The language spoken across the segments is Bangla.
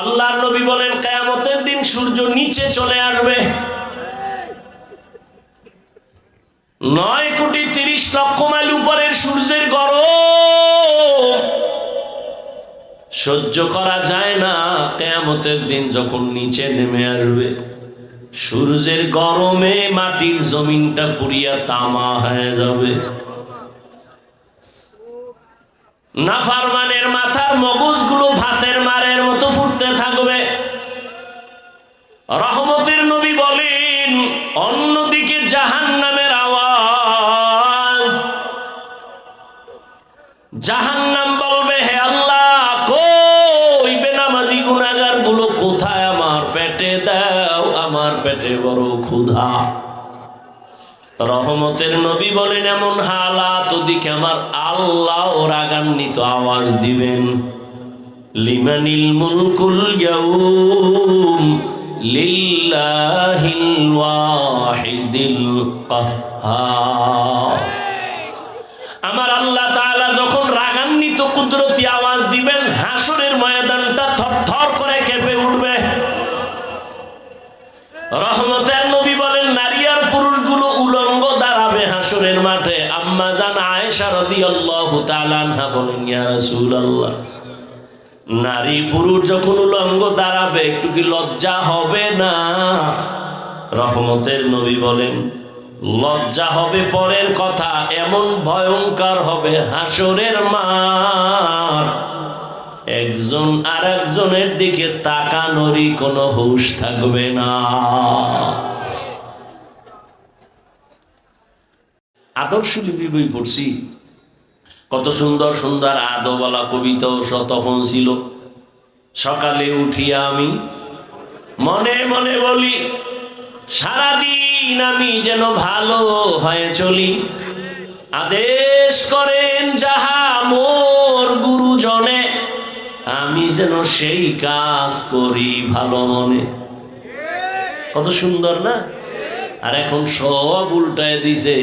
আল্লাহ নবী বলেন, কেয়ামতের দিন সূর্য নিচে চলে আসবে। নয় কোটি তিরিশ লক্ষ মাইল উপরের সূর্যের গরম। সহ্য করা যায় না, কেয়ামতের দিন যখন নিচে নেমে আসবে। সূর্যের গরমে মাটির জমিনটা পুড়িয়া তামা হয়ে যাবে। নাফারমানের মাথার মগজগুলো ভাতের রহমতের নবী বলেন, অন্যদিকে জাহান নামের আওয়াজ। জাহান নাম বলবে, হে আল্লাহ, কই বেনামাজি গুনাগারগুলো কোথায় আমার পেটে? দাও আমার পেটে বড় ক্ষুধা। রহমতের নবী বলেন, এমন হালাত ওদিকে আমার আল্লাহ ও রাগান্বিত আওয়াজ দিবেন। লিমানিল মুলকুল ইয়াউম লিল্লাহিল ওয়াহিদিল কাহ্হার আমার আল্লাহ তাআলা যখন রাগান্বিত কুদরতি আওয়াজ দিবেন, হাসরের ময়দানটা থরথর করে কেঁপে উঠবে। রহমতের নবী বলেন, নারী আর পুরুষগুলো উলঙ্গ দাঁড়াবে হাসরের মাঠে। আম্মা জান আয়েশা রাদিয়াল্লাহু তাআলা বলেন, ইয়া রাসূলুল্লাহ। নারী পুরুষ যখন উলঙ্গ দাঁড়াবে, একটু কি লজ্জা হবে না? রহমতের নবী বলেন, লজ্জা হবে পরের কথা, এমন ভয়ঙ্কর হবে হাসরের মাঠ একজন আর একজনের দিকে তাকানোরই কোনো হুশ থাকবে না। আদর্শ লিপি বই পড়ছি। কত সুন্দর সুন্দর আদোবালা কবিতাও তখন ছিল। সকালে উঠিয়া আমি মনে মনে বলি, সারাদিন আমি যেন ভালো হয়ে চলি। আদেশ করেন যাহা মোর গুরুজনে, আমি যেন সেই কাজ করি ভালো মনে। কত সুন্দর না? আর এখন সব উল্টায় দিছে,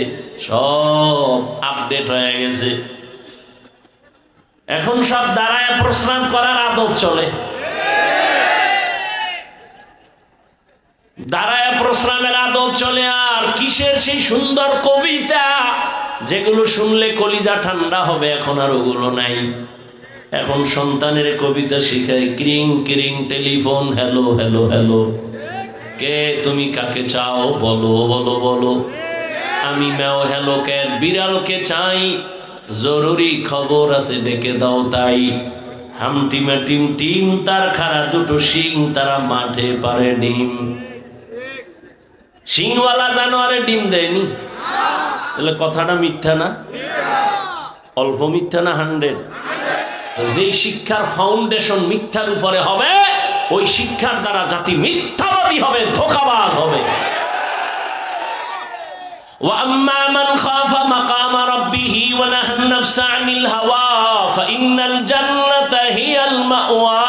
সব আপডেট হয়ে গেছে। এখন সব দাঁড়ায় প্রস্রাব করার আদব চলে। দাঁড়ায় প্রস্রাবের আদব চলে আর কিসের সেই সুন্দর কবিতা? যেগুলো শুনলে কলিজা ঠান্ডা হবে, এখন আর ওগুলো নাই। এখন সন্তানের কবিতা শিখায়, ক্রিং ক্রিং, টেলিফোন, হ্যালো হ্যালো হ্যালো। কে তুমি কাকে চাও? বলো বলো বলো। আমি ম্যাও, হ্যালো, ক্যাট, বিড়ালকে চাই জরুরি খবর আছে, ডেকে দাও তাই। হামটিমা টিম টিম তার খারা দুটো শিং তারা মাঠে পারে ডিম। শিংওয়ালা জানোয়ারে ডিম দেয়নি? তাহলে কথাটা মিথ্যা না? অল্প মিথ্যা না হান্ড্রেড? যে শিক্ষার ফাউন্ডেশন মিথ্যার উপরে হবে, ওই শিক্ষার দ্বারা জাতি মিথ্যাবাদী হবে, ধোকাবাজ হবে। وأما من خاف مقام ربه ونهى النفس عن الهوى فإن الجنة هي المأوى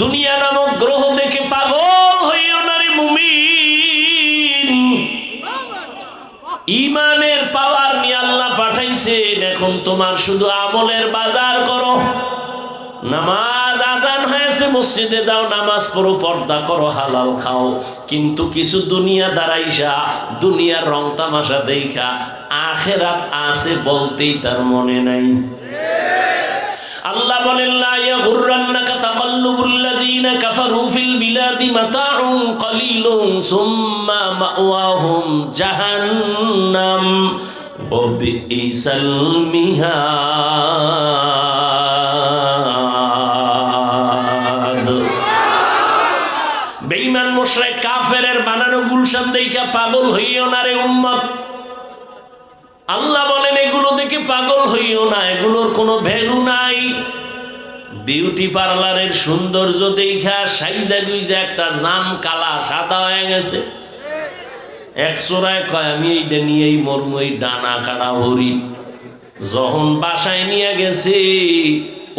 দুনিয়া নামক গ্রহ দেখে পাগল হইও না রে মুমিন ইমানের পাওয়ার নিয়ে আল্লাহ পাঠাইছেন এখন তোমার শুধু আমলের বাজার করো নামাজ আজান হয়েছে মসজিদে যাও, নামাজ পড়ো, পর্দা করো, হালাল খাও। কিন্তু কিছু দুনিয়া দাঁড়াইসা, দুনিয়ার রং তামাশা দেখা আখেরাত আছে বলতেই তার মনে নাই। আল্লাহ বলেন, লা ইয়াগুররান্নাকা তাকাল্লুবুল্লাযীনা কাফারু ফিল বিলাদি মাতাউন কলিলুন সুম্মা মাওয়াহুম জাহান্নাম ওয়া বিইসাল মিহাদ। আল্লাহ বলেন, এগুলো দেখে পাগল হইও না, এগুলোর কোনো ভ্যালু নাই। বিউটি পার্লারের সৌন্দর্য দেখা সাইজা গুইজা একটা জাম কালা সাদা হয়ে গেছে। এক চোরায় কয়, আমি এইটা নিয়েই মরমই ডানা কাটা ভরি। যখন বাসায় নিয়ে গেছে,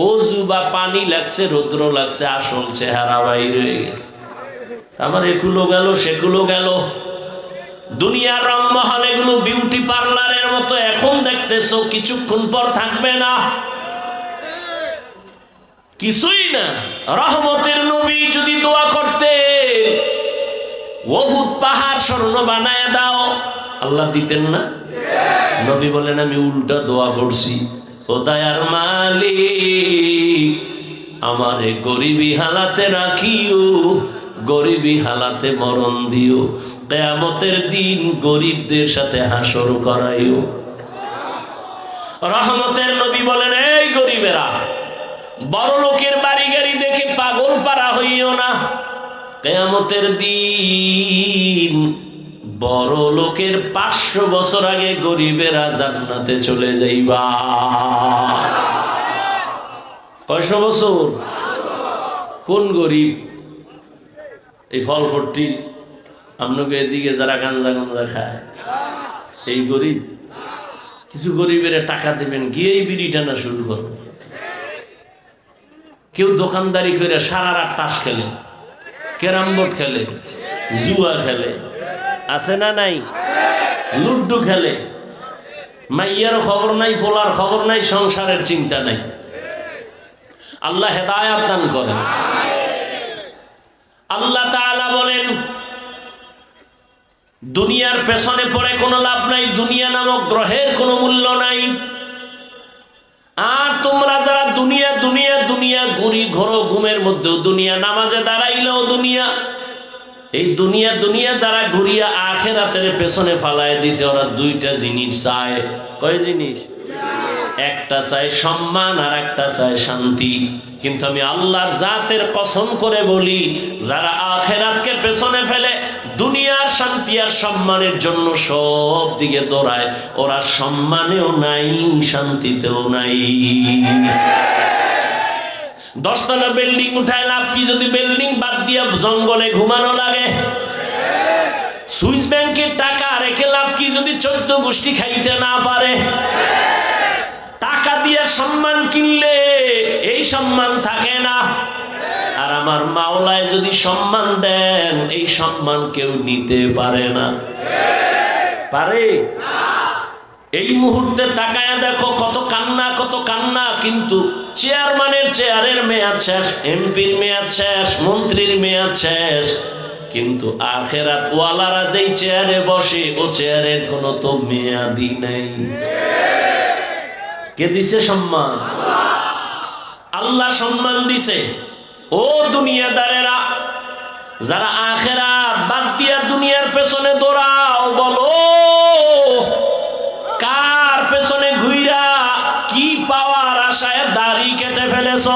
অজু বা পানি লাগছে, রৌদ্র লাগছে, আসল চেহারা বাইরে গেছে। আমার একুলো গেল, সেকুলো গেল। দুনিয়ার রংমহল এগুলো বিউটি পার্লারের মতো এখন দেখতেছো, কিছুক্ষণ পর থাকবে না। কিছুই না। রহমতের নবী যদি দোয়া করতে বহুত পাহাড় স্বর্ণ বানায় দাও। আল্লাহ দিতেন না? নবী বলেন, আমি উল্টা দোয়া করছি। ও দয়ার মালিক, আমারে গরিবী হালাতে রাখিও। গরিবী হালাতে মরণ দিও। কেয়ামতের দিন গরিবদের সাথে হাসর করাইও। রহমতের নবী বলেন, এই গরিবেরা, বড় লোকের বাড়ি গাড়ি দেখে পাগল পারা হইও না। কেয়ামতের দিন বড় লোকের পাঁচশো বছর আগে গরিবেরা জান্নাতে চলে যাইবা। কয়শো বছর? কোন গরিব? এই ফলপট্টি আপনাকে এদিকে যারা গাঞ্জা গাঞ্জা খায়, এই গরিব। কিছু গরিবের টাকা দেবেন, গিয়েই বিড়ি টানা শুরু করো কেউ দোকানদারি করে সারা রাত তাস খেলে, ক্যারাম বোর্ড খেলে, জুয়া খেলে, আছে না নাই? লুড্ডু খেলে। মাইয়ার খবর নাই, পোলার খবর নাই, সংসারের চিন্তা নাই। আল্লাহ হেদায়াত দান করেন। আল্লাহ বলেন, দুনিয়ার পেছনে পড়ে কোনো লাভ নাই, দুনিয়া নামক গ্রহের কোনো মূল্য নাই। আর তোমরা যারা দুনিয়া দুনিয়া দুনিয়া, ঘুরি ঘোরো ঘুমের মধ্যেও দুনিয়া, নামাজে দাঁড়াইলেও দুনিয়া, এই দুনিয়া দুনিয়া যারা ঘুরিয়া আখেরাতের পেছনে ফালায় দিছে, ওরা দুইটা জিনিস চায়। কয় জিনিস? একটা চায় সম্মান আর একটা চায় শান্তি। কিন্তু আমি আল্লাহর জাতের কসম করে বলি, যারা আখেরাতকে পেছনে ফেলে দুনিয়ার শান্তি আর সম্মানের জন্য সব দিকে দৌড়ায়, ওরা সম্মানেও নাই, শান্তিতেও নাই। দশতলা বিল্ডিং উঠায় লাভ কি যদি বিল্ডিং বাদ দিয়া জঙ্গলে ঘুমানো লাগে? সুইস ব্যাংকের টাকা রেখে লাভ কি যদি চোদ্দ গোষ্ঠী খাইতে না পারে? দিয়ে সম্মান কিনলে এই সম্মান থাকে না। আর আমার মাওলায় যদি সম্মান দেন, এই সম্মান কেউ নিতে পারে না। পারে? এই মুহূর্তে তাকায় দেখো, কত কান্না কত কান্না, কিন্তু চেয়ারম্যানের চেয়ারের মেয়াদ শেষ, এমপির মেয়াদ শেষ, মন্ত্রীর মেয়াদ শেষ। কিন্তু আখেরাত ওয়ালারা যেই চেয়ারে বসে, ও চেয়ারের কোনো তো মেয়াদি নেই। কে দিছে সম্মান? আল্লাহ সম্মান দিছে। ও দুনিয়াদারেরা, যারা আখেরা বাদ দিয়া দুনিয়ার পেছনে দৌড়াও, বলো, কার পেছনে ঘুইরা কি পাওয়ার আশায় দাড়ি কেটে ফেলেছ?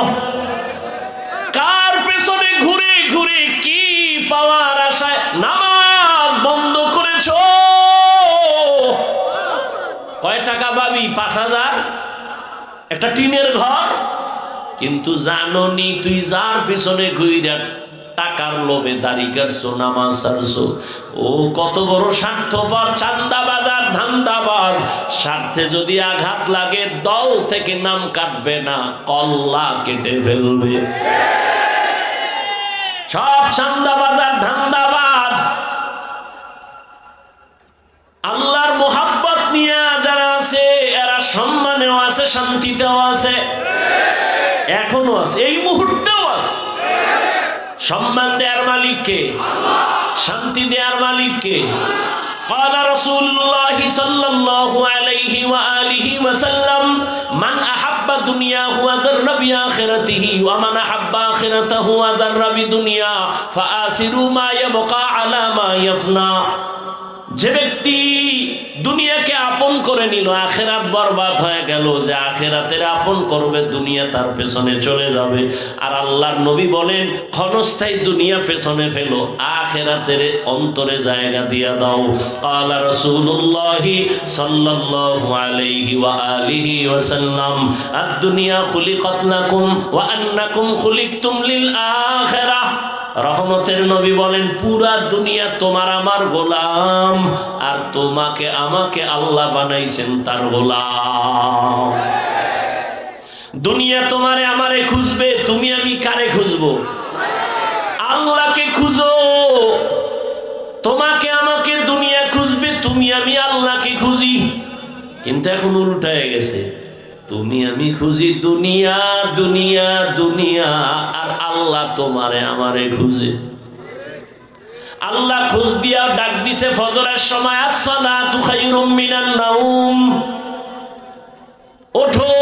কার পেছনে ঘুরে ঘুরে কি পাওয়ার আশায় নামাজ বন্ধ করেছ? কয় টাকা পাবি? পাঁচ হাজার? একটা টিনের ঘর। কিন্তু জাননি তুই যার পেছনে ঘুইরা টাকার লোভে দাড়ি কাটছো, নামাজ ছাড়ছো। ও কত বড় স্বার্থপর চান্দাবাজ আর ধান্দাবাজ। স্বার্থে যদি আঘাত লাগে, দল থেকে নাম কাটবে না, কল্লা কেটে ফেলবে। সব চান্দাবাজ আর ধান্দাবাজ। আল্লাহর মোহাব্বত শান্তিতেও আছে এখনো আছে এই মুহূর্তেও আছে সম্মান দেওয়ার মালিককে শান্তি দেওয়ার মালিককে قال رسول الله صلى الله عليه وآله وسلم من أحب دنياه وذر بآخرته ومن أحب آخرته وذر بدنيا فآثروا ما يبقى على ما يفنى যে ব্যক্তি দুনিয়াকে আপন করে নিল, আখেরাত বরবাদ হয়ে গেল যে আখেরাতের আপন করবে, দুনিয়া তার পেছনে চলে যাবে। আর আল্লাহর নবী বলেন, ক্ষণস্থায়ী দুনিয়া পেছনে ফেলো, আখেরাতের অন্তরে জায়গা দিয়া দাও। কালা রসুল্লাহি সাল্লাল্লাহু আলাইহি ওয়া আলিহি ওয়া সাল্লাম আদ-দুনিয়া খুলিকাত লাকুম ওয়া আন্নাকুম খুলিকতুম লিল আখিরাহ রহমতের নবী বলেন, পুরা দুনিয়া তোমার আমার গোলাম, আর তোমাকে আমাকে আল্লাহ বানাইছেন তার গোলাম। দুনিয়া তোমারে আমারে খুঁজবে, তুমি আমি কারে খুঁজবো? আল্লাহকে খুঁজো। তোমাকে আমাকে দুনিয়া খুঁজবে, তুমি আমি আল্লাহকে খুঁজি। কিন্তু এখন উল্টা হয়ে গেছে। তুমি আমি খুঁজি দুনিয়া দুনিয়া দুনিয়া, আর আল্লাহ তোমারে আমারে খুঁজে। আল্লাহ খুঁজ দিয়া ডাক দিছে, ফজরের সময় আসসালা তু খাইরুম মিনান নাউম ওঠো।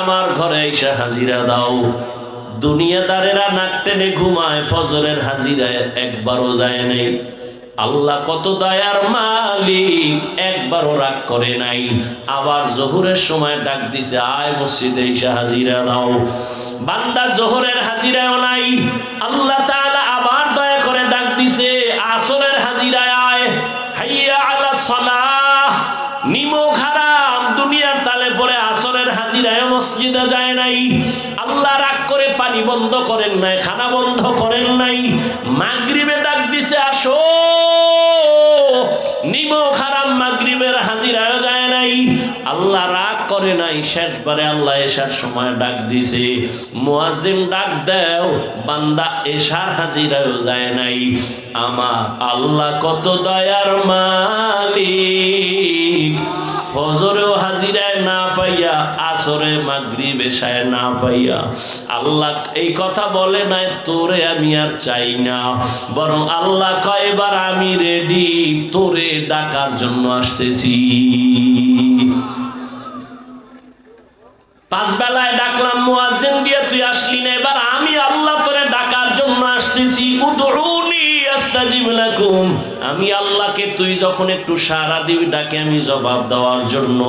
আমার ঘরে এসে হাজিরা দাও। দুনিয়াদারেরা নাক টেনে ঘুমায়, ফজরের হাজিরায় একবারও যায় নাই। আল্লাহ কত দয়ার মালিক, একবারও রাগ করে নাই। আবার জোহরের সময় ডাক দিছে, আয় মসজিদে এসে হাজিরা দাও। বান্দা জোহরের হাজিরাও নাই। আল্লাহ ডাক দিছে আয়। তালে হাজিরায় মসজিদে যায় নাই। আল্লাহ রাগ করে পানি বন্ধ করেন নাই, খানা বন্ধ করেন নাই। মাগরিবে ডাক দিছে, আসো। করে নাই, শেষবারে আল্লাহ এসার সময় ডাক দিছে মুয়াজ্জিম ডাক দেও, বান্দা এসার হাজিরায়ও যায় নাই, আমার আল্লাহ কত দয়ার মালিক। ফজরেও হাজিরায় না পাইয়া, আসরে মাগরিব এশায় না পাইয়া, আল্লাহ এই কথা বলে নাই, তোরে আমি আর চাই না, বরং আল্লাহ কয়, এবার আমি রেডি তোরে ডাকার জন্য আসতেছি। পাঁচ বেলায় ডাকলাম, মুয়াজ্জিন দিয়ে তুই আসলি না? এবার আমি আল্লাহ তোরে ডাকার জন্য আসতেছি উদরুনি আস্তাজিব লাকুম। আমি আল্লাহকে তুই যখন একটু সারা দিবি ডাকে আমি জবাব দেওয়ার জন্য।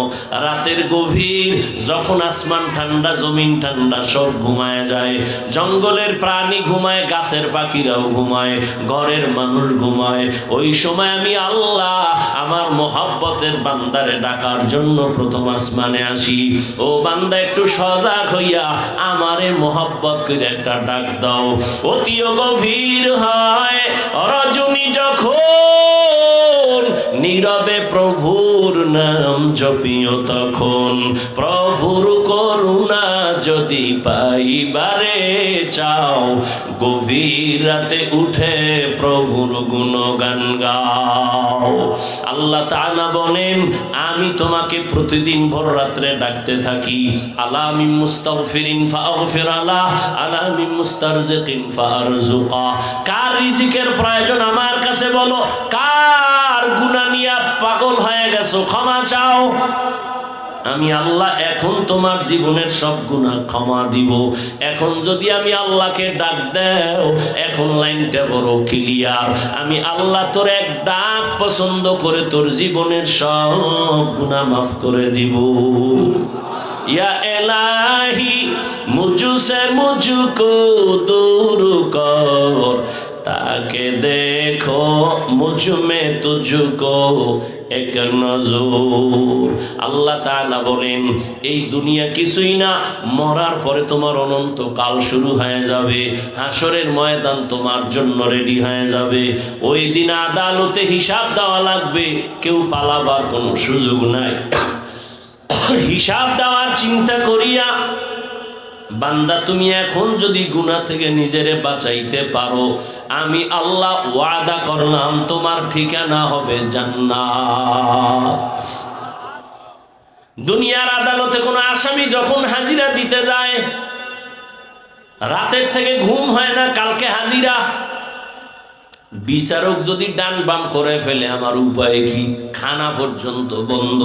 রাতের গভীর যখন আসমান ঠান্ডা, জমিন ঠান্ডা, সব ঘুমায় যায়। জঙ্গলের প্রাণী ঘুমায়, গাছের পাখিরাও ঘুমায়, ঘরের মানুষ ঘুমায়। ওই সময় আমি আল্লাহ আমার মোহাব্বতের বান্দারে ডাকার জন্য প্রথম আসমানে আসি। ও বান্দা, একটু সজাগ হইয়া আমারে মোহাব্বত করে একটা ডাক দাও। অতিও গভীর হয়, রজনী যখন জপিও তখন। প্রভুর করুণা যদি পাইবারে চাও, গভীর রাতে উঠে প্রভুর গুণগান গাও। আল্লাহ তাআলা বলেন, আমি তোমাকে প্রতিদিন ভোর রাত্রে ডাকতে থাকি। আলা মিন মুস্তাগফিরিন ফাগফির আলা আলা মিন মুস্তারজিকিন ফারজুকা কার রিজিকের প্রয়োজন আমার কাছে বলো, কার গুনাহ পাগল হয়ে গেছো, ক্ষমা চাও। আমি আল্লাহ এখন তোমার জীবনের সব গুণা ক্ষমা দিব। এখন যদি আমি আল্লাহকে ডাক দেও, এখন লাইনটা বড় ক্লিয়ার আমি আল্লাহ তোর এক ডাক পছন্দ করে তোর জীবনের সব গুণা মাফ করে দিব। ইয়া এলাহি, মুজু সে মুজু দূর কর। তাকে দেখো মুজমে তুজুকো এক নজর। আল্লাহ তালা বলেন, এই দুনিয়া কিছুই না, মরার পরে তোমার অনন্ত কাল শুরু হয়ে যাবে, হাসরের ময়দান তোমার জন্য রেডি হয়ে যাবে। ওই দিন আদালতে হিসাব দেওয়া লাগবে, কেউ পালাবার কোনো সুযোগ নাই। হিসাব দেওয়ার চিন্তা করিয়া, বান্দা তুমি এখন যদি গুণা থেকে নিজেরে বাঁচাইতে পারো আমি আল্লাহ ওয়াদা করলাম, তোমার ঠিকানা হবে জান্নাত। দুনিয়ার আদালতে কোনো আসামি যখন হাজিরা দিতে যায়, রাতের থেকে ঘুম হয় না, কালকে হাজিরা। বিচারক যদি ডান বাম করে ফেলে, আমার উপায় কি? খানা পর্যন্ত বন্ধ।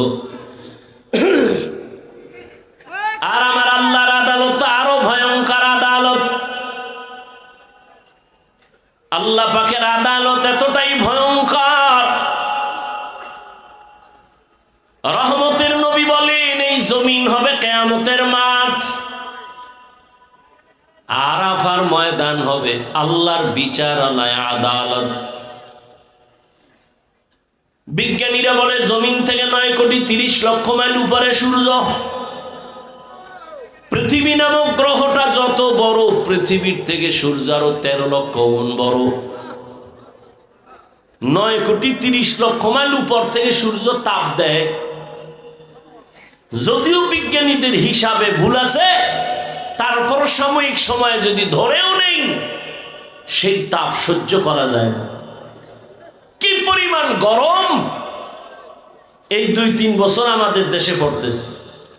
বিচারালয় আদালত। বিজ্ঞানীরা বলে, জমিন থেকে নয় কোটি তিরিশ লক্ষ মাইল উপরে সূর্য। পৃথিবী নামক গ্রহটা যত বড়, পৃথিবীর থেকে সূর্য আরও তেরো লক্ষ গুণ বড়। নয় কোটি তিরিশ লক্ষ মাইল উপর থেকে সূর্য তাপ দেয়। যদিও বিজ্ঞানীদের হিসাবে ভুল আছে তারপর সাময়িক সময় যদি ধরেও নেই সেই তাপ সহ্য করা যায় না। কি পরিমাণ গরম এই দুই তিন বছর আমাদের দেশে পড়তেছে।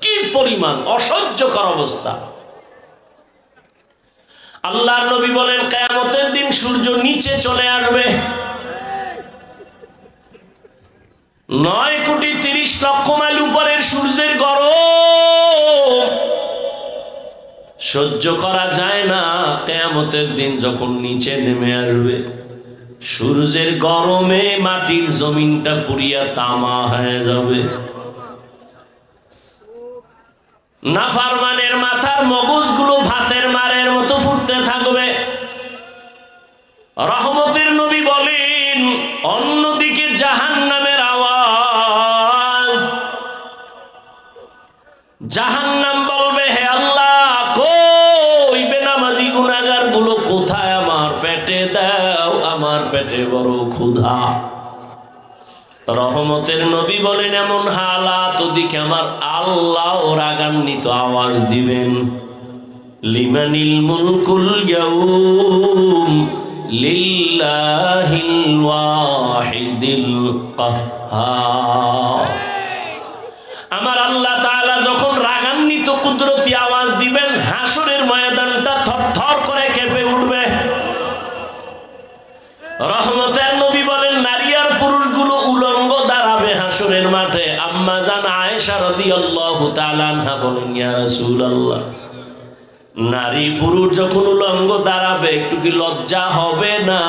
কি পরিমাণ অসহ্যকর অবস্থা। আল্লাহ নবী বলেন, কেয়ামতের দিন সূর্য নিচে চলে আসবে। নয় কোটি তিরিশ লক্ষ মাইল উপরের সূর্যের গরম সহ্য করা যায় না। কেয়ামতের দিন যখন নিচে নেমে আসবে, সূর্যের গরমে মাটির জমিনটা পুড়িয়া তামা হয়ে যাবে। নাফারমানের মাথার মগজগুলো ভাতের মারের মতো ফুটতে থাকবে। রহমতের নবী বলেন, অন্যদিকে জাহান নামের আওয়াজ। জাহান রহমতের নবী বলেন, এমন হালাত ওদিকে আমার আল্লাহ ও রাগান্বিত আওয়াজ দিবেন। লিমানিল মুলকুল ইয়াউম লিল্লাহিল ওয়াহিদিল কাহ্হার আমার আল্লাহ তাআলা যখন রাগান্বিত, কুদরতি আয়েশা রাদিয়াল্লাহু তাআলা আনহা বলেন, ইয়া রাসূলুল্লাহ, নারী পুরুষ যখন উলঙ্গ দাঁড়াবে, একটু কি লজ্জা হবে না?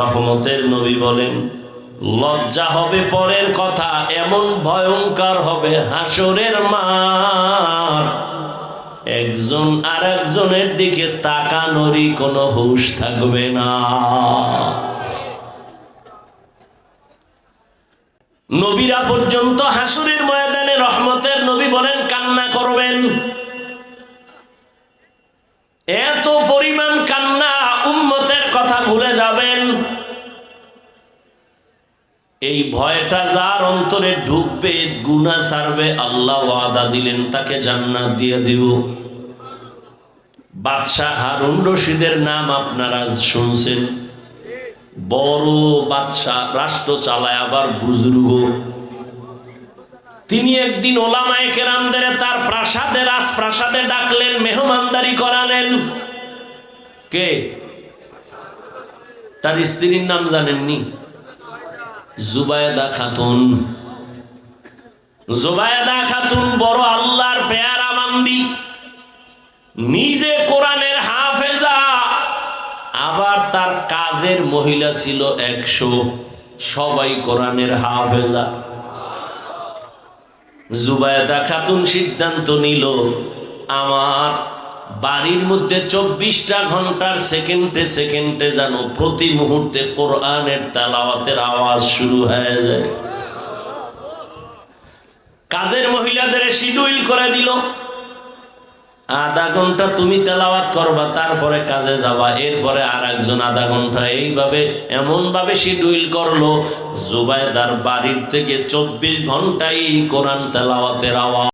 রহমতের নবী বলেন, লজ্জা হবে পরের কথা, এমন ভয়ঙ্কর হবে হাসরের মার একজন আর একজনের দিকে তাকানোরই কোনো হুশ থাকবে না। নবীরা পর্যন্ত হাসুরের ময়দানে রহমতের নবী বলেন, কান্না করবেন। এত পরিমাণ কান্না উম্মতের কথা ভুলে যাবেন। এই ভয়টা যার অন্তরে ঢুকবে গুনা ছাড়বে, আল্লাহ ওয়াদা দিলেন, তাকে জান্নাত দিয়ে দিব। বাদশাহ হারুন রশিদের নাম আপনারা শুনছেন। বড় বাদশাহ রাষ্ট্র চালায়, আবার বুজুর্গ। তিনি একদিন ওলামায়ে কেরামদের তার প্রাসাদে, রাজপ্রাসাদে ডাকলেন, মেহমানদারি করালেন। কে? তার স্ত্রীর নাম জানেননি? জুবায়দা খাতুন। জুবায়দা খাতুন বড় আল্লাহর পেয়ারা বান্দি নিজে কোরআনের তার কাজের মহিলা ছিল একশো। সবাই কোরআনের হাফেজা। জুবায়দা খাতুন সিদ্ধান্ত নিল, আমার বাড়ির মধ্যে চব্বিশটা ঘণ্টার সেকেন্ডে সেকেন্ডে যেন প্রতি মুহূর্তে কোরআনের তালাওয়াতের আওয়াজ শুরু হয়ে যায়। কাজের মহিলাদের শিডিউল করে দিল। আধা ঘণ্টা তুমি তেলাওয়াত করবা, তারপরে কাজে যাবা, এরপরে আর একজন আধা ঘণ্টা এইভাবে এমন ভাবে শিডিউল করল জুবাইদার বাড়ির থেকে চব্বিশ ঘন্টাই কোরআন তেলাওয়াতের আওয়াজ।